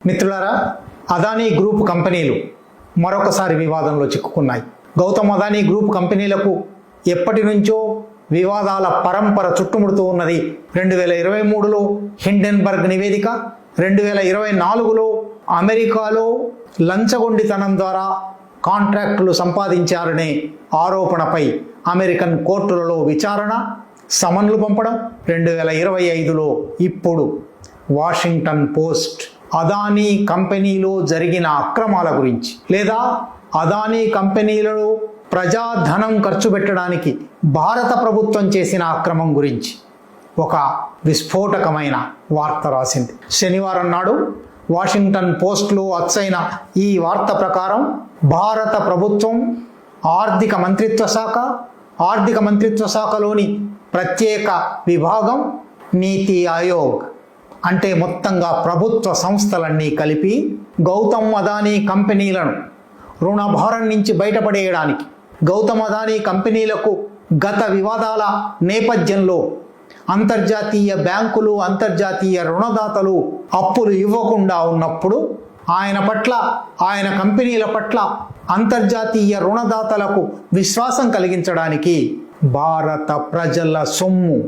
మిత్రులారా అదానీ గ్రూప్ కంపెనీలు మరొకసారి వివాదంలో చిక్కుకున్నాయి. గౌతమ్ అదానీ గ్రూప్ కంపెనీలకు ఎప్పటి నుంచో వివాదాల పరంపర చుట్టుముడుతూ ఉన్నది. రెండు వేల ఇరవై మూడులో హిండెన్బర్గ్ నివేదిక రెండు వేల ఇరవై నాలుగులో అమెరికాలో లంచగొండితనం ద్వారా కాంట్రాక్టులు సంపాదించారనే ఆరోపణపై అమెరికన్ కోర్టులలో విచారణ సమన్లు పంపడం రెండు వేల ఇరవై ఐదులో ఇప్పుడు వాషింగ్టన్ పోస్ట్ అదానీ కంపెనీలో జరిగిన అక్రమాల గురించి లేదా అదానీ కంపెనీలలో ప్రజాధనం ఖర్చు పెట్టడానికి భారత ప్రభుత్వం చేసిన అక్రమం గురించి ఒక విస్ఫోటకమైన వార్త రాసింది. శనివారం నాడు వాషింగ్టన్ పోస్ట్లో అచ్చైన ఈ వార్త ప్రకారం భారత ప్రభుత్వం ఆర్థిక మంత్రిత్వ శాఖ ఆర్థిక మంత్రిత్వ శాఖలోని ప్రత్యేక విభాగం నీతి ఆయోగ్ అంటే మొత్తంగా ప్రభుత్వ సంస్థలన్నీ కలిపి గౌతమ్ అదానీ కంపెనీలను రుణభారం నుంచి బయటపడేయడానికి గౌతమ్ అదానీ కంపెనీలకు గత వివాదాల నేపథ్యంలో అంతర్జాతీయ బ్యాంకులు అంతర్జాతీయ రుణదాతలు అప్పులు ఇవ్వకుండా ఉన్నప్పుడు ఆయన పట్ల ఆయన కంపెనీల పట్ల అంతర్జాతీయ రుణదాతలకు విశ్వాసం కలిగించడానికి భారత ప్రజల సొమ్ము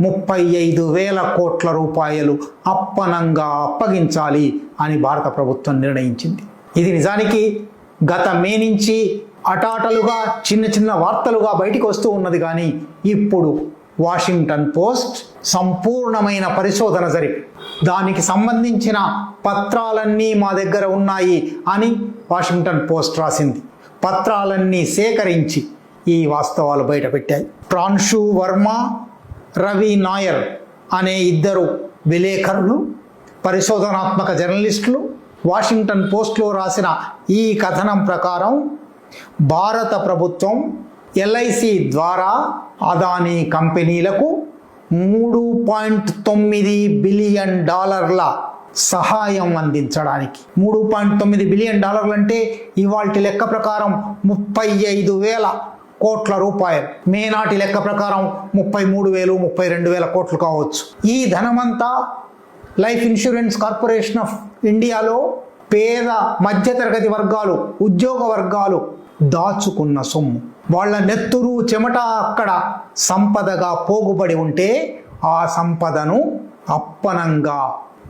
ముప్పై ఐదు వేల కోట్ల రూపాయలు అప్పనంగా అప్పగించాలి అని భారత ప్రభుత్వం నిర్ణయించింది. ఇది నిజానికి గత మే నుంచి అటాటలుగా చిన్న చిన్న వార్తలుగా బయటికి వస్తూ ఉన్నది కానీ ఇప్పుడు వాషింగ్టన్ పోస్ట్ సంపూర్ణమైన పరిశోధన జరిపి దానికి సంబంధించిన పత్రాలన్నీ మా దగ్గర ఉన్నాయి అని వాషింగ్టన్ పోస్ట్ రాసింది. పత్రాలన్నీ సేకరించి ఈ వాస్తవాలు బయటపెట్టాయి. ప్రాన్షు వర్మ రవి నాయర్ అనే ఇద్దరు విలేకరులు పరిశోధనాత్మక జర్నలిస్టులు వాషింగ్టన్ పోస్ట్లో రాసిన ఈ కథనం ప్రకారం భారత ప్రభుత్వం ఎల్ఐసి ద్వారా అదానీ కంపెనీలకు మూడు పాయింట్ తొమ్మిది బిలియన్ డాలర్ల సహాయం అందించడానికి. మూడు పాయింట్ తొమ్మిది బిలియన్ డాలర్లు అంటే ఇవాళ లెక్క ప్రకారం ముప్పై ఐదు వేల కోట్ల రూపాయలు. మేనాటి లెక్క ప్రకారం ముప్పై మూడు వేలు ముప్పై రెండు వేల కోట్లు కావచ్చు. ఈ ధనమంతా లైఫ్ ఇన్సూరెన్స్ కార్పొరేషన్ ఆఫ్ ఇండియాలో పేద మధ్యతరగతి వర్గాలు ఉద్యోగ వర్గాలు దాచుకున్న సొమ్ము. వాళ్ళ నెత్తురు చెమట అక్కడ సంపదగా పోగుబడి ఉంటే ఆ సంపదను అప్పనంగా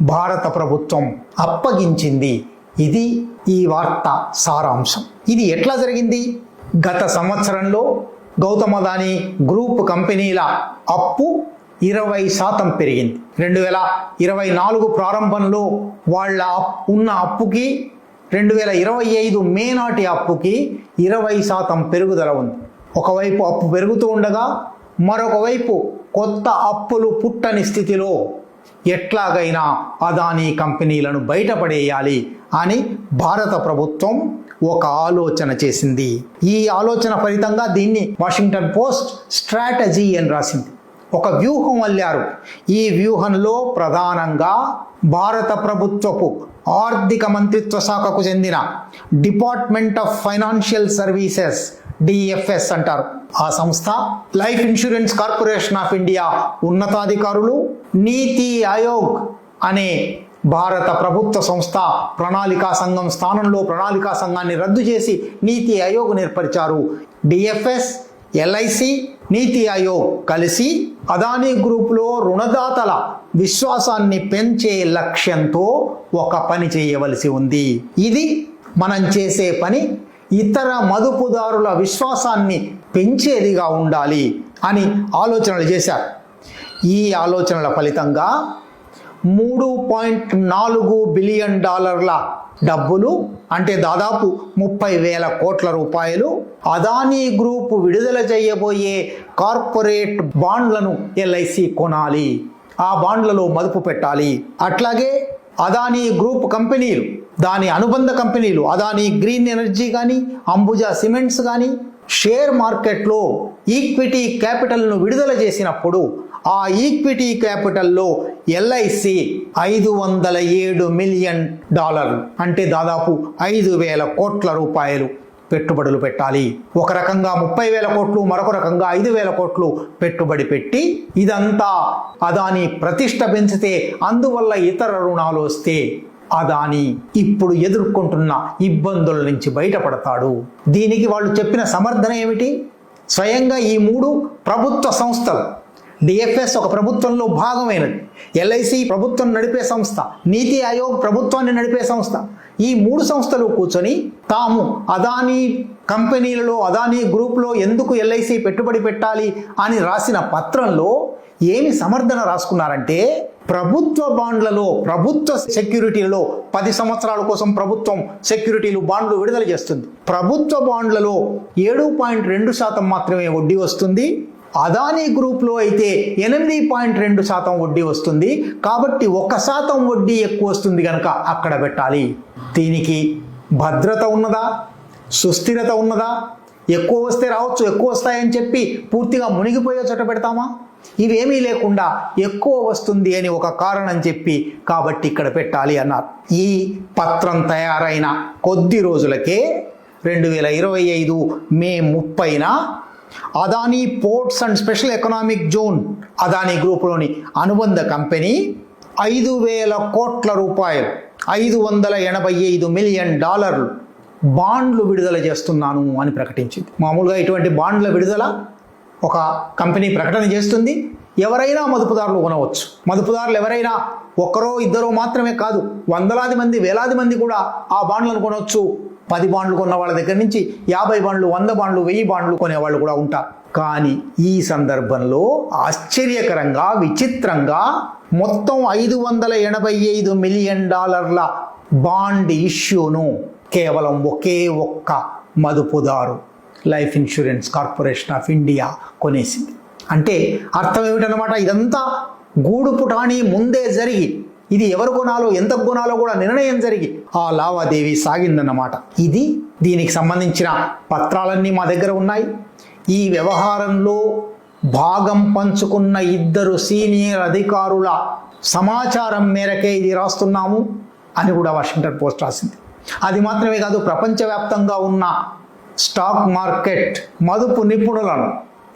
భారత ప్రభుత్వం అప్పగించింది. ఇది ఈ వార్త సారాంశం. ఇది ఎట్లా జరిగింది? గత సంవత్సరంలో గౌతమ దాని గ్రూప్ కంపెనీల అప్పు ఇరవై శాతం పెరిగింది. రెండు వేల ఇరవై నాలుగు ప్రారంభంలో వాళ్ళ అప్- ఉన్న అప్పుకి రెండు వేల ఇరవై ఐదు మే నాటి అప్పుకి ఇరవై శాతం పెరుగుదల ఉంది. ఒకవైపు అప్పు పెరుగుతూ ఉండగా మరొకవైపు కొత్త అప్పులు పుట్టని స్థితిలో ఎట్లాగైనా అదానీ కంపెనీలను బయటపడేయాలి అని భారత ప్రభుత్వం ఒక ఆలోచన చేసింది. ఈ ఆలోచన ఫలితంగా దీన్ని వాషింగ్టన్ పోస్ట్ స్ట్రాటజీ అని రాసింది. ఒక వ్యూహం అల్లారు. ఈ వ్యూహంలో ప్రధానంగా భారత ప్రభుత్వపు ఆర్థిక మంత్రిత్వ శాఖకు చెందిన department of financial services DFS అంటారు. ఆ సంస్థ life insurance corporation of India ఉన్నతాధికారులు నీతి ఆయోగ్ అనే భారత ప్రభుత్వ సంస్థ ప్రణాళికా సంఘం స్థానంలో ప్రణాళికా సంఘాన్ని రద్దు చేసి నీతి ఆయోగ్ ఏర్పరిచారు డిఎఫ్ఎస్ ఎల్ఐసి నీతి ఆయోగ్ కలిసి అదానీ గ్రూపులో రుణదాతల విశ్వాసాన్ని పెంచే లక్ష్యంతో ఒక పని చేయవలసి ఉంది. ఇది మనం చేసే పని ఇతర మదుపుదారుల విశ్వాసాన్ని పెంచేదిగా ఉండాలి అని ఆలోచనలు చేశారు. ఈ ఆలోచనల ఫలితంగా మూడు పాయింట్ నాలుగు బిలియన్ డాలర్ల డబ్బులు అంటే దాదాపు ముప్పై వేల కోట్ల రూపాయలు అదానీ గ్రూప్ విడుదల చేయబోయే కార్పొరేట్ బాండ్లను ఎల్ఐసి కొనాలి. ఆ బాండ్లలో మదుపు పెట్టాలి. అట్లాగే అదానీ గ్రూప్ కంపెనీలు దాని అనుబంధ కంపెనీలు అదానీ గ్రీన్ ఎనర్జీ కానీ అంబుజా సిమెంట్స్ కానీ షేర్ మార్కెట్లో ఈక్విటీ క్యాపిటల్ను విడుదల చేసినప్పుడు ఆ ఈక్విటీ క్యాపిటల్లో ఎల్ఐసి ఐదు వందల ఏడు మిలియన్ డాలర్లు అంటే దాదాపు ఐదు వేల కోట్ల రూపాయలు పెట్టుబడులు పెట్టాలి. ఒక రకంగా ముప్పై వేల కోట్లు మరొక రకంగా ఐదు వేల కోట్లు పెట్టుబడి పెట్టి ఇదంతా అదాని ప్రతిష్ట పెంచితే అందువల్ల ఇతర రుణాలు వస్తే అదాని ఇప్పుడు ఎదుర్కొంటున్న ఇబ్బందుల నుంచి బయటపడతాడు. దీనికి వాళ్ళు చెప్పిన సమర్థన ఏమిటి? స్వయంగా ఈ మూడు ప్రభుత్వ సంస్థలు డిఎఫ్ఎస్ ఒక ప్రభుత్వంలో భాగమైనది. ఎల్ఐసి ప్రభుత్వం నడిపే సంస్థ. నీతి ఆయోగ్ ప్రభుత్వాన్ని నడిపే సంస్థ. ఈ మూడు సంస్థలు కూర్చొని తాము అదానీ కంపెనీలలో అదానీ గ్రూప్లో ఎందుకు ఎల్ఐసి పెట్టుబడి పెట్టాలి అని రాసిన పత్రంలో ఏమి సమర్థన రాసుకున్నారంటే ప్రభుత్వ బాండ్లలో ప్రభుత్వ సెక్యూరిటీలలో పది సంవత్సరాల కోసం ప్రభుత్వం సెక్యూరిటీలు బాండ్లు విడుదల చేస్తుంది. ప్రభుత్వ బాండ్లలో ఏడు పాయింట్ రెండు శాతం మాత్రమే వడ్డీ వస్తుంది. అదానీ గ్రూప్లో అయితే ఎనిమిది పాయింట్ రెండు శాతం వడ్డీ వస్తుంది. కాబట్టి ఒక శాతం వడ్డీ ఎక్కువ వస్తుంది కనుక అక్కడ పెట్టాలి. దీనికి భద్రత ఉన్నదా? సుస్థిరత ఉన్నదా? ఎక్కువ వస్తే రావచ్చు ఎక్కువ వస్తాయని చెప్పి పూర్తిగా మునిగిపోయే చోట పెడతామా? ఇవేమీ లేకుండా ఎక్కువ వస్తుంది అని ఒక కారణం చెప్పి కాబట్టి ఇక్కడ పెట్టాలి అన్నారు. ఈ పత్రం తయారైన కొద్ది రోజులకే రెండు వేల ఇరవై ఐదు మే ముప్పైన Adani ports and special economic zone Adani గ్రూపులోని అనుబంధ కంపెనీ ఐదు వేల కోట్ల రూపాయలు ఐదు వందల ఎనభై ఐదు మిలియన్ డాలర్లు బాండ్లు విడుదల చేస్తున్నాను అని ప్రకటించింది. మామూలుగా ఇటువంటి బాండ్ల విడుదల ఒక కంపెనీ ప్రకటన చేస్తుంది. ఎవరైనా మదుపుదారులు కొనవచ్చు. మదుపుదారులు ఎవరైనా ఒక్కరో ఇద్దరో మాత్రమే కాదు వందలాది మంది వేలాది మంది కూడా ఆ బాండ్లను కొనవచ్చు. పది బాండ్లు కొన్న వాళ్ళ దగ్గర నుంచి యాభై బాండ్లు వంద బాండ్లు వెయ్యి బాండ్లు కొనేవాళ్ళు కూడా ఉంటారు కానీ ఈ సందర్భంలో ఆశ్చర్యకరంగా విచిత్రంగా మొత్తం ఐదు వందల ఎనభై ఐదు మిలియన్ డాలర్ల బాండ్ ఇష్యూను కేవలం ఒకే ఒక్క మదుపుదారు life insurance corporation of India కొనేసింది. అంటే అర్థం ఏమిటనమాట ఇదంతా గూడు పుటాని ముందే జరిగి ఇది ఎవరు కొనాలో ఎంత కొనాలో కూడా నిర్ణయం జరిగి ఆ లావాదేవీ సాగిందన్నమాట. ఇది దీనికి సంబంధించిన పత్రాలన్నీ మా దగ్గర ఉన్నాయి. ఈ వ్యవహారంలో భాగం పంచుకున్న ఇద్దరు సీనియర్ అధికారుల సమాచారం మేరకే ఇది రాస్తున్నాము అని కూడా వాషింగ్టన్ పోస్ట్ రాసింది. అది మాత్రమే కాదు ప్రపంచవ్యాప్తంగా ఉన్న స్టాక్ మార్కెట్ మదుపు నిపుణులను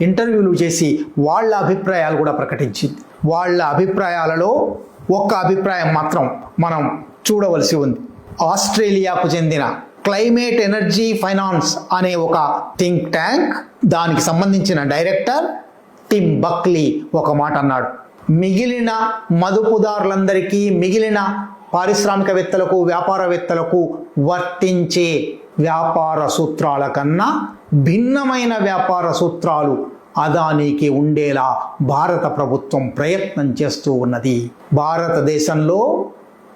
ఇంటర్వ్యూలు చేసి వాళ్ళ అభిప్రాయాలు కూడా ప్రకటించింది. వాళ్ళ అభిప్రాయాలలో ఒక్క అభిప్రాయం మాత్రం మనం చూడవలసి ఉంది. ఆస్ట్రేలియాకు చెందిన క్లైమేట్ ఎనర్జీ ఫైనాన్స్ అనే ఒక థింక్ ట్యాంక్ దానికి సంబంధించిన డైరెక్టర్ టిమ్ బక్లీ ఒక మాట అన్నాడు. మిగిలిన మదుపుదారులందరికీ మిగిలిన పారిశ్రామికవేత్తలకు వ్యాపారవేత్తలకు వర్తించే వ్యాపార సూత్రాల కన్నా భిన్నమైన వ్యాపార సూత్రాలు అదానికి ఉండేలా భారత ప్రభుత్వం ప్రయత్నం చేస్తూ ఉన్నది. భారతదేశంలో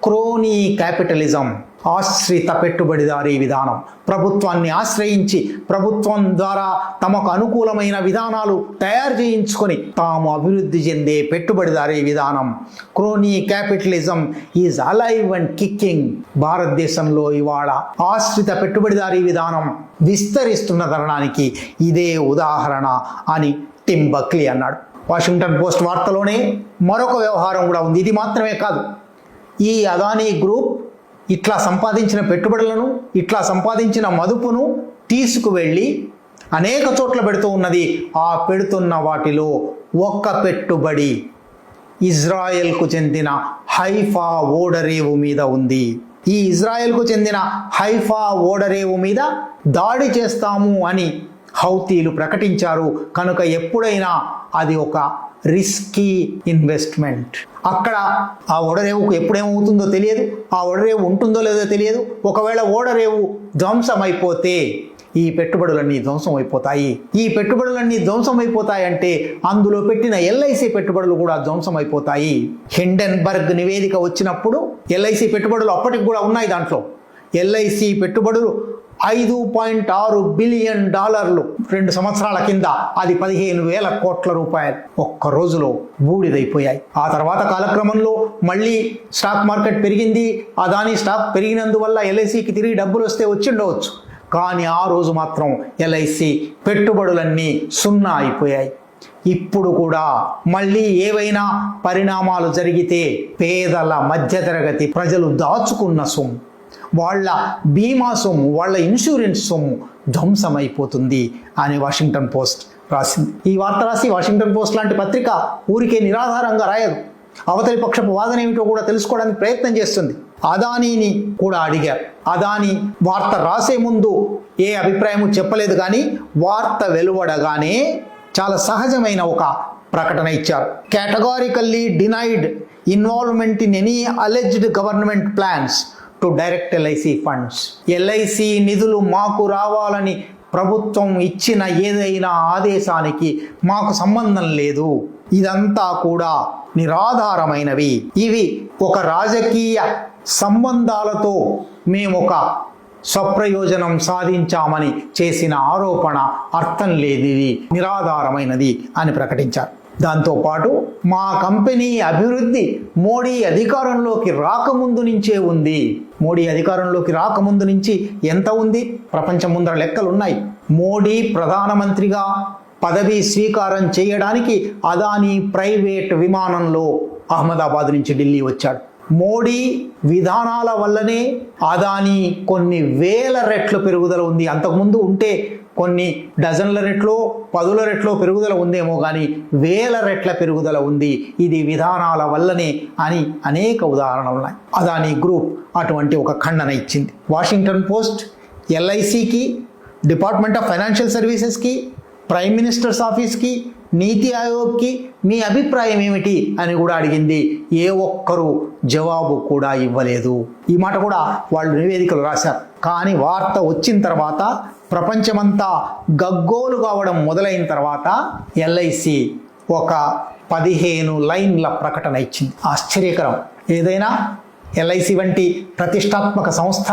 క్రోనీ క్యాపిటలిజం ఆశ్రిత పెట్టుబడిదారీ విధానం. ప్రభుత్వాన్ని ఆశ్రయించి ప్రభుత్వం ద్వారా తమకు అనుకూలమైన విధానాలు తయారు చేయించుకొని తాము అభివృద్ధి చెందే పెట్టుబడిదారీ విధానం. Crony capitalism is alive and kicking. భారతదేశంలో ఇవాళ ఆశ్రిత పెట్టుబడిదారీ విధానం విస్తరిస్తున్న తరుణానికి ఇదే ఉదాహరణ అని టిమ్ బక్లీ అన్నాడు. వాషింగ్టన్ పోస్ట్ వార్తలోనే మరొక వ్యవహారం కూడా ఉంది. ఇది మాత్రమే కాదు. ఈ అదానీ గ్రూప్ ఇట్లా సంపాదించిన పెట్టుబడులను ఇట్లా సంపాదించిన మదుపును తీసుకువెళ్ళి అనేక చోట్ల పెడుతూ ఉన్నది. ఆ పెడుతున్న వాటిలో ఒక్క పెట్టుబడి ఇజ్రాయెల్కు చెందిన హైఫా ఓడరేవు మీద ఉంది. ఈ ఇజ్రాయెల్కు చెందిన హైఫా ఓడరేవు మీద దాడి చేస్తాము అని హౌతీలు ప్రకటించారు. కనుక ఎప్పుడైనా అది ఒక రిస్కీ ఇన్వెస్ట్మెంట్ అక్కడ ఆ ఓడరేవుకు ఎప్పుడేమవుతుందో తెలియదు ఆ ఓడరేవు ఉంటుందో లేదో తెలియదు. ఒకవేళ ఓడరేవు ధ్వంసం అయిపోతే ఈ పెట్టుబడులన్నీ ధ్వంసం అయిపోతాయి ఈ పెట్టుబడులన్నీ ధ్వంసం అయిపోతాయంటే అందులో పెట్టిన ఎల్ఐసి పెట్టుబడులు కూడా ధ్వంసం అయిపోతాయి హిండెన్బర్గ్ నివేదిక వచ్చినప్పుడు ఎల్ఐసి పెట్టుబడులు అప్పటికి కూడా ఉన్నాయి దాంట్లో. ఎల్ఐసి పెట్టుబడులు ఐదు పాయింట్ ఆరు బిలియన్ డాలర్లు రెండు సంవత్సరాల కింద. అది పదిహేను వేల కోట్ల రూపాయలు. ఒక్క రోజులో బూడిదైపోయాయి. ఆ తర్వాత కాలక్రమంలో మళ్ళీ స్టాక్ మార్కెట్ పెరిగింది. అదాని స్టాక్ పెరిగినందువల్ల ఎల్ఐసికి తిరిగి డబ్బులు వస్తే వచ్చిండవచ్చు. కానీ ఆ రోజు మాత్రం ఎల్ఐసి పెట్టుబడులన్నీ సున్నా అయిపోయాయి. ఇప్పుడు కూడా మళ్ళీ ఏవైనా పరిణామాలు జరిగితే పేదల మధ్యతరగతి ప్రజలు దాచుకున్న సొమ్ము. వాళ్ళ బీమా సొమ్ము వాళ్ళ ఇన్సూరెన్స్ సొమ్ము ధ్వంసమైపోతుంది అని వాషింగ్టన్ పోస్ట్ రాసింది. ఈ వార్త రాసి వాషింగ్టన్ పోస్ట్ లాంటి పత్రిక ఊరికే నిరాధారంగా రాయదు. అవతలి పక్షపు వాదన ఏమిటో కూడా తెలుసుకోవడానికి ప్రయత్నం చేస్తుంది. అదానీని కూడా అడిగారు. అదాని వార్త రాసే ముందు ఏ అభిప్రాయము చెప్పలేదు కానీ వార్త వెలువడగానే చాలా సహజమైన ఒక ప్రకటన ఇచ్చారు. Categorically denied involvement in any alleged government plans to direct LIC funds LIC నిధులు మాకు రావాలని ప్రభుత్వం ఇచ్చిన ఏదైనా ఆదేశానికి మాకు సంబంధం లేదు. ఇదంతా కూడా నిరాధారమైనవి. ఇవి ఒక రాజకీయ సంబంధాలతో మేము ఒక స్వప్రయోజనం సాధించామని చేసిన ఆరోపణ అర్థం లేనిది నిరాధారమైనది అని ప్రకటించారు. దాంతోపాటు మా కంపెనీ అభివృద్ధి మోడీ అధికారంలోకి రాకముందు నుంచే ఉంది. మోడీ అధికారంలోకి రాకముందు నుంచి ఎంత ఉంది? ప్రపంచం ముందర లెక్కలు ఉన్నాయి మోడీ ప్రధానమంత్రిగా పదవి స్వీకారం చేయడానికి అదానీ ప్రైవేట్ విమానంలో అహ్మదాబాద్ నుంచి ఢిల్లీ వచ్చాడు. మోడీ విధానాల వల్లనే అదాని కొన్ని వేల రెట్లు పెరుగుదల ఉంది. అంతకుముందు ఉంటే కొన్ని డజన్ల రెట్లో పదుల రెట్లో పెరుగుదల ఉందేమో కానీ వేల రెట్ల పెరుగుదల ఉంది. ఇది విధానాల వల్లనే అని అనేక ఉదాహరణలు ఉన్నాయి. అదాని గ్రూప్ అటువంటి ఒక ఖండన ఇచ్చింది. వాషింగ్టన్ పోస్ట్ ఎల్ఐసికి డిపార్ట్మెంట్ ఆఫ్ ఫైనాన్షియల్ సర్వీసెస్కి ప్రైమ్ మినిస్టర్స్ ఆఫీస్కి నీతి ఆయోగ్కి మీ అభిప్రాయం ఏమిటి అని కూడా అడిగింది. ఏ ఒక్కరూ జవాబు కూడా ఇవ్వలేదు. ఈ మాట కూడా వాళ్ళు నివేదికలు రాశారు. కానీ వార్త వచ్చిన తర్వాత ప్రపంచమంతా గగ్గోలు కావడం మొదలైన తర్వాత ఎల్ఐసి ఒక పదిహేను లైన్ల ప్రకటన ఇచ్చింది. ఆశ్చర్యకరం. ఏదైనా ఎల్ఐసి వంటి ప్రతిష్టాత్మక సంస్థ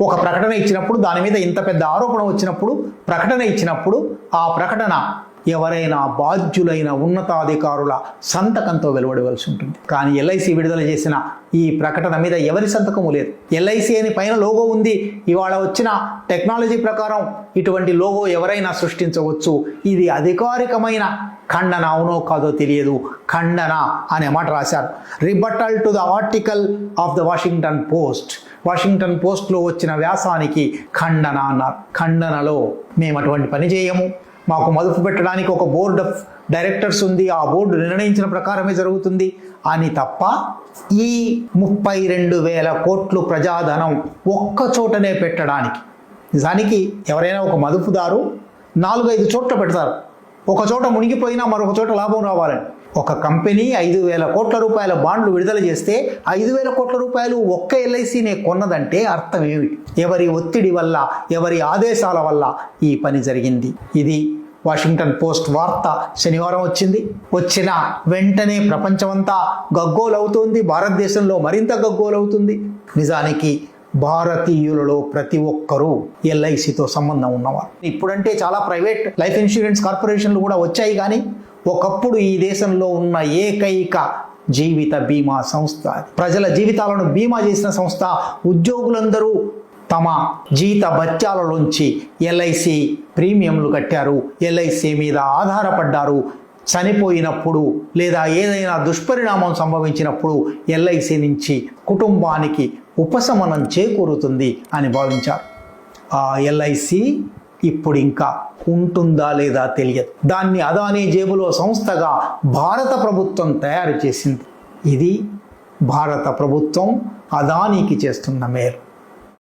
ఒక ప్రకటన ఇచ్చినప్పుడు దాని మీద ఇంత పెద్ద ఆరోపణ వచ్చినప్పుడు ప్రకటన ఇచ్చినప్పుడు ఆ ప్రకటన ఎవరైనా బాధ్యులైన ఉన్నతాధికారుల సంతకంతో వెలువడవలసి ఉంటుంది. కానీ ఎల్ఐసి విడుదల చేసిన ఈ ప్రకటన మీద ఎవరి సంతకము లేదు. ఎల్ఐసి అని పైన లోగో ఉంది. ఇవాళ వచ్చిన టెక్నాలజీ ప్రకారం ఇటువంటి లోగో ఎవరైనా సృష్టించవచ్చు. ఇది అధికారికమైన ఖండన అవునో కాదో తెలియదు. ఖండన అనే మాట రాశారు. Rebuttal to the article of the Washington post. Washington పోస్ట్లో వచ్చిన వ్యాసానికి ఖండన అన్నారు. ఖండనలో మేము అటువంటి పని చేయము. మాకు మదుపు పెట్టడానికి ఒక బోర్డ్ ఆఫ్ డైరెక్టర్స్ ఉంది. ఆ బోర్డు నిర్ణయించిన ప్రకారమే జరుగుతుంది. అని తప్ప ఈ ముప్పై రెండు వేల కోట్లు ప్రజాధనం ఒక్క చోటనే పెట్టడానికి నిజానికి ఎవరైనా ఒక మదుపుదారు నాలుగైదు చోట్ల పెడతారు. ఒక చోట మునిగిపోయినా మరొక చోట లాభం రావాలని. ఒక కంపెనీ ఐదు వేల కోట్ల రూపాయల బాండ్లు విడుదల చేస్తే ఐదు వేల కోట్ల రూపాయలు ఒక్క ఎల్ఐసినే కొన్నదంటే అర్థం ఏమి? ఎవరి ఒత్తిడి వల్ల ఎవరి ఆదేశాల వల్ల ఈ పని జరిగింది? ఇది వాషింగ్టన్ పోస్ట్ వార్త. శనివారం వచ్చింది. వచ్చిన వెంటనే ప్రపంచమంతా గగ్గోలవుతోంది. భారతదేశంలో మరింత గగ్గోలవుతుంది. నిజానికి భారతీయులలో ప్రతి ఒక్కరూ ఎల్ఐసితో సంబంధం ఉన్నవారు. ఇప్పుడంటే చాలా ప్రైవేట్ లైఫ్ ఇన్సూరెన్స్ కార్పొరేషన్లు కూడా వచ్చాయి కానీ ఒకప్పుడు ఈ దేశంలో ఉన్న ఏకైక జీవిత బీమా సంస్థ ప్రజల జీవితాలను బీమా చేసిన సంస్థ ఉద్యోగులందరూ తమ జీత భత్యాలలోంచి ఎల్ఐసి ప్రీమియంలు కట్టారు ఎల్ఐసి మీద ఆధారపడ్డారు చనిపోయినప్పుడు లేదా ఏదైనా దుష్పరిణామం సంభవించినప్పుడు ఎల్ఐసి నుంచి కుటుంబానికి ఉపశమనం చేకూరుతుంది అని భావించారు. ఆ ఎల్ఐసి ఇప్పుడు ఇంకా ఉంటుందా లేదా తెలియదు. దాన్ని అదానీ జేబులో సంస్థగా భారత ప్రభుత్వం తయారు చేసింది. ఇది భారత ప్రభుత్వం అదానీకి చేస్తున్న మేలు.